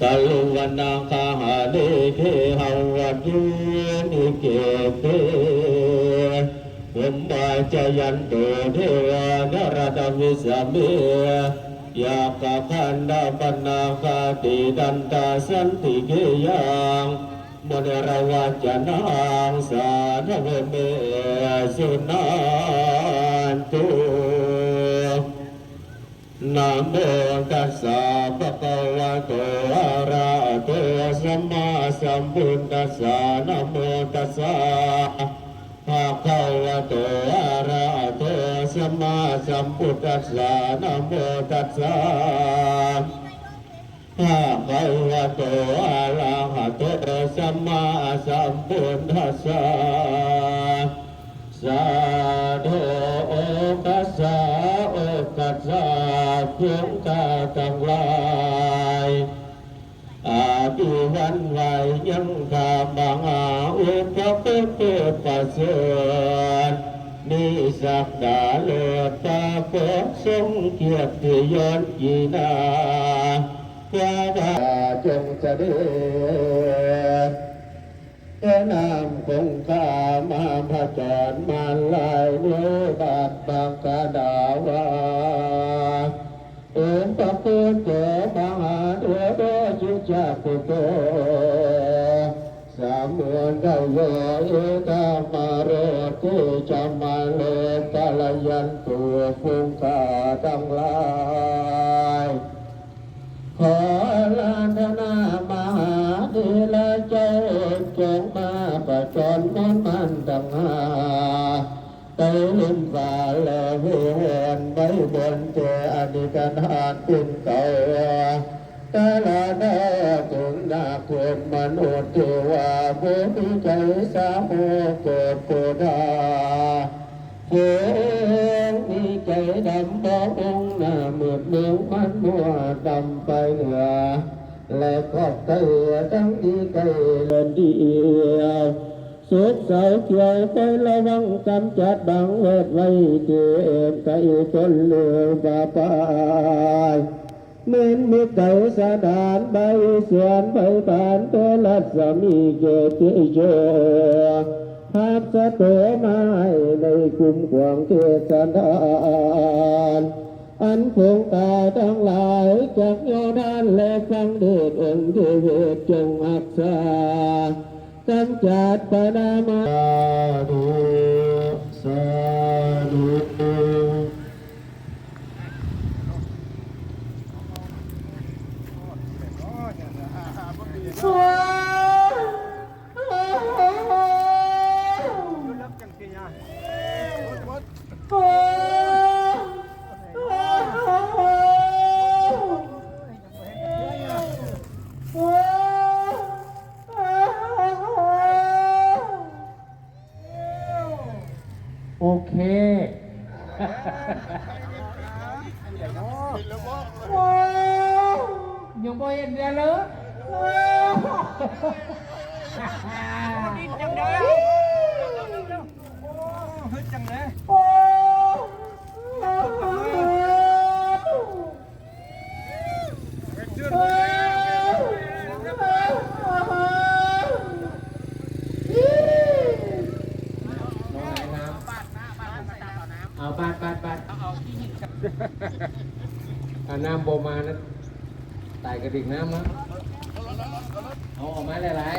ตะลุวันนาคาหาเลเคหาวัดยุนิเกเตผมบาจยันโตเทวานรตวิสามียากะขันดาปนาคาติดันตาสันติเกยังมนรวัจนังสาธเวเมสุนันตุนะโมตัสสะ พุทธัสสะนะโมตัสสะภะคะวะโตอะระหะโตสัมมาสัมพุทธัสสะนะโมตัสสะภะคะวะโตอะระหะโตสัมมาสัมพุทธัสสะสาธุโอกัสสะโอกัสสะเพียงกาทั้งหลายอาภิวันวยั งกาบังอาอุปปิปปัสสนนิสักดาเลือตาโกทรงเกียรติยศยีนาพระบาจงเสด็จพระนามคงคามาพระจรมาลายเนื้อบาทบางกาดา วนไดโยเอกามาโรติจามาเลกาลยันตัวคงคาทั้งหลายขอลานนามหาดีละเจ้าจงมาประจนมนต์มันดังหาไตลิมฟ้าแลเวนไว้บนเจอดีกันหานปินเก่ากาลา นุษย์เทวาบุญใจสาโมเกิดโกดาเพื่อนมีใจดำบอกองหน้ามืดเมืองมันมัวดำไปเหนือและก็เตยตั้งดีไกลเดินเดียวสุขเสาเขียวไประวังกำจัดบังเวทไว้เตียมไกจนเหลือป่าปาย มือนมีไก่สดานใบสวนใบบานตัวลัดสมีเกติโจภาพสะตัวไม้ในกลุ่มขวางเทศดานอันคงตาทั้งหลายจากโยดานและฟังเดชองค์เทวดจงอักษากำจัดปนามาสาธุสาธุ โอเค ยังบ่เห็นเดียวเลยเอาบาดบาดบาดเอาน้ น้ำโบมานะตายกระดิ่งน้ำนะเอาออกมาหลาย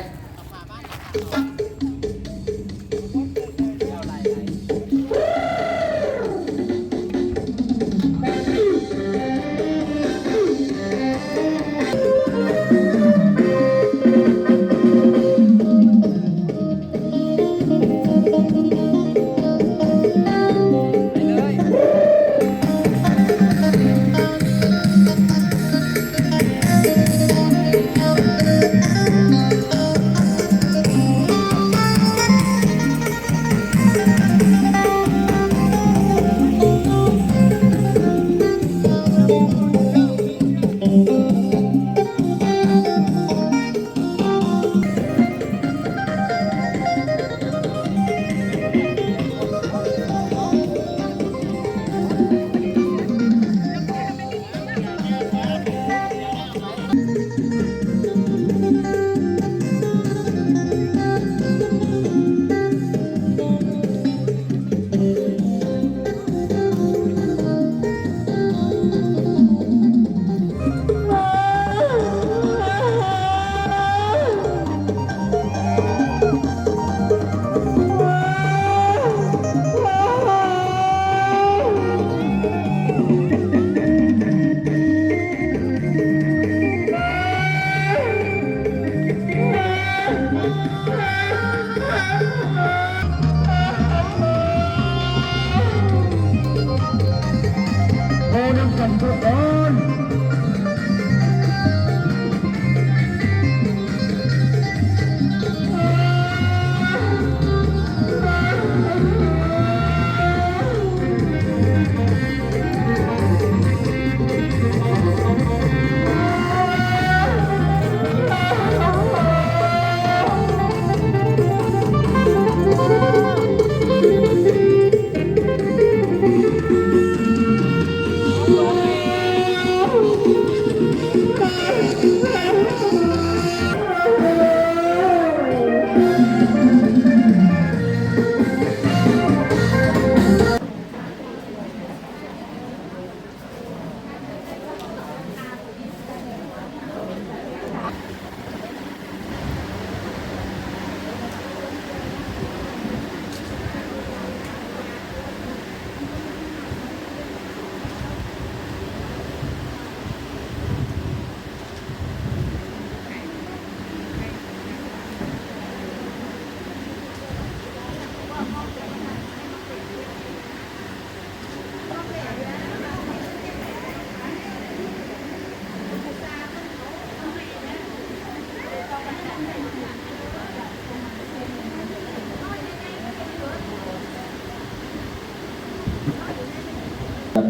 and prepare.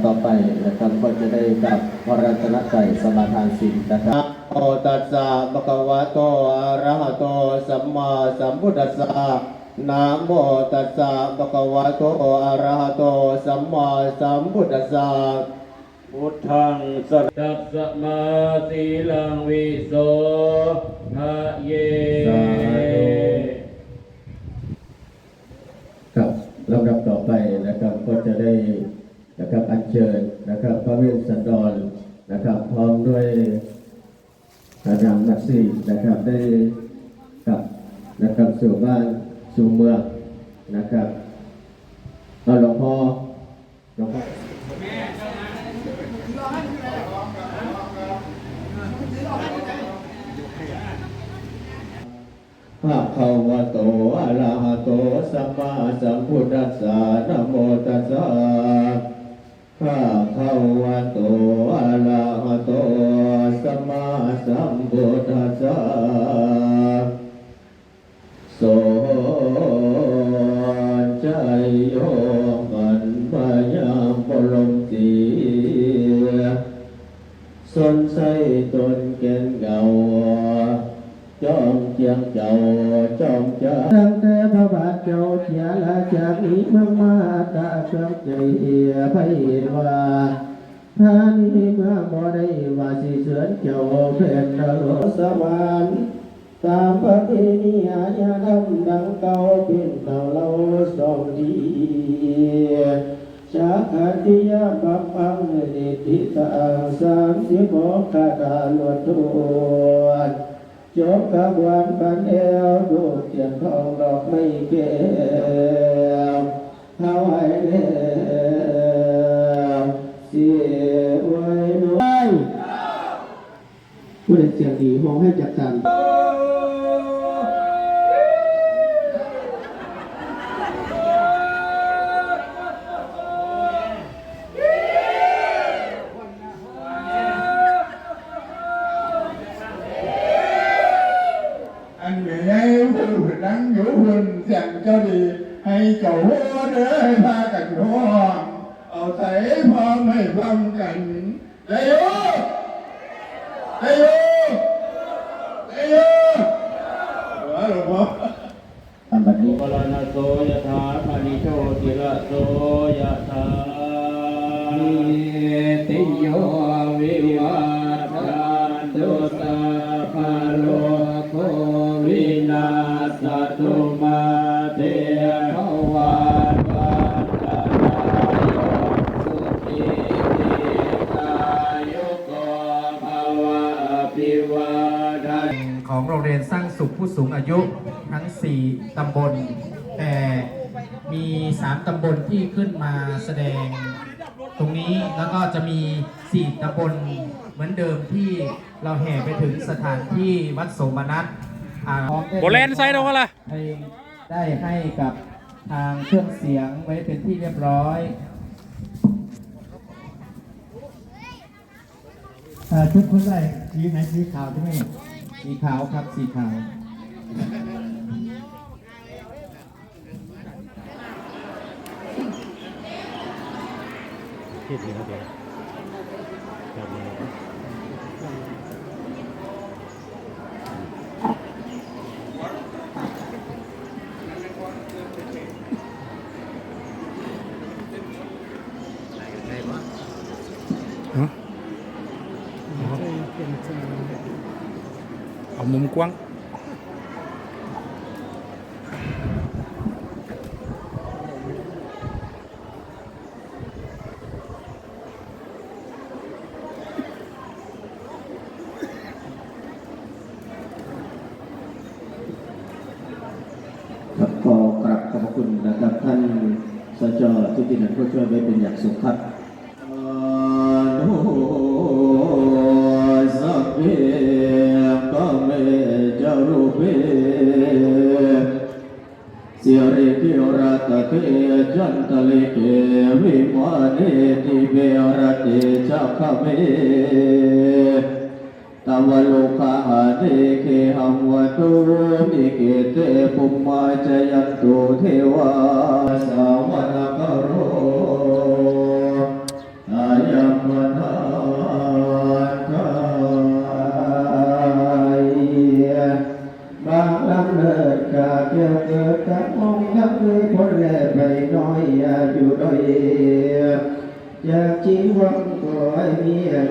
ต่อไปนะครับก็จะได้กับพระรัตนตรัยสมาทานศีลนะครับโอตัสสะภะคะวะโตอะระหะโตสัมมาสัมพุทธัสสะนะโมตัสสะภะคะวะโตอะระหะโตสัมมาสัมพุทธัสสะพุทธังสรตัสสมาสีลังวิโสทะเยครับลำดับต่อไปนะครับก็จะได้ นะครับอัญเชิญนะครับ พระเวสสันดรนะครับ พร้อมด้วยพระนางมัตสีนะครับได้กลับนะครับสู่บ้านสู่เมืองนะครับเอาหลวงพ่อหลวงพ่อภะคะวะโตอะระหะโตสัมมาสัมพุทธัสสะนะโมตัสสะ ภะคะวะโตอะระหะโตสัมมาสัมพุทธัสสะโสใจโยมันพยามปลมสีสนใสตนเก่นเก่าจอมเจียงเจ้าจอมเจ้า ตบาทเจ้าเขียลาจากนี้มืองมาตาเครื่องใจเอียไปเห็นว่าท่านี้เมื่อบ่ได้ว่าสิเสือนเจ้าเป็นนรกสวรรค์ตามประเพณีอาญาดำดังเก่าเป็นเต่าเราสองดีชาคัติยาปัปปังนิติตังสามสิบหกคาถาลวดทวนจบกระบวนกันเอวดู เทียนทองดอกไม่เก็บถวายแล้เสียไว้น่อยผู้เล่นเสียงดีมองให้จัดการ อยู่เพิ่นแสงเจ้าดี ให้เจ้าหัวเด้อให้พากันหัวเอาใส่พร้อมให้พร้อมกันได้โยได้โยได้ยูหลวงพ่อทำแบบนี้พลานาโซยะถาธานิโชติระโซยะถาติโยวิวัตตันตุ ผู้สูงอายุทั้ง 4 ตำบล แต่มี 3 ตำบลที่ขึ้นมาแสดงตรงนี้แล้วก็จะมี 4 ตำบลเหมือนเดิมที่เราแห่ไปถึงสถานที่วัดโสมนัสอ่าโบแลนไซด์เอาวะล่ะให้ได้ให้กับทางเครื่องเสียงไว้เป็นที่เรียบร้อยชุดคุณอะไรสีไหนสีขาวใช่ไหมสีขาวครับสีขาว เเอามุมกว้าง ครับก็กราบขอบพระคุณนะครับท่านสจทุตินันผู้ ช่วยไว้เป็นอย่างสูงครับสัพเสียริกิรัตเกจันตลิเกวิมาเนติเบรติจักขเมตวโลกาเทเคหัมวตุมิเกเตปุมมาจยันตุเทวาสาวนาคโร กาเกี่ยวเกิดกับองค์ทัพเลยคนแรกไปน้อยอายุด้อยอยากจีวังขอให้มีอา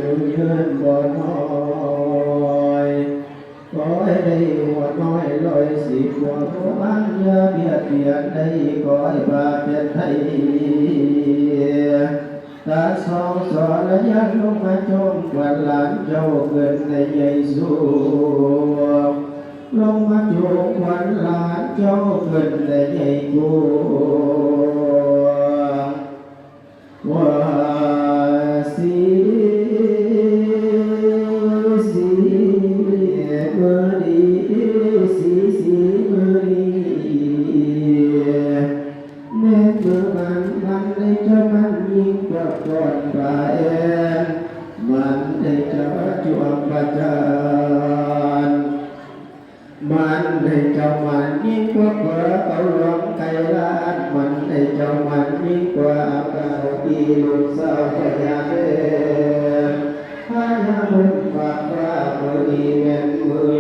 ยุยืนบ่น้อยขอ ยังมันยิ่งกว่ากาศอีลูกสาวพยาเดชพญาบุญฝากว่ามือดีแม่นมือ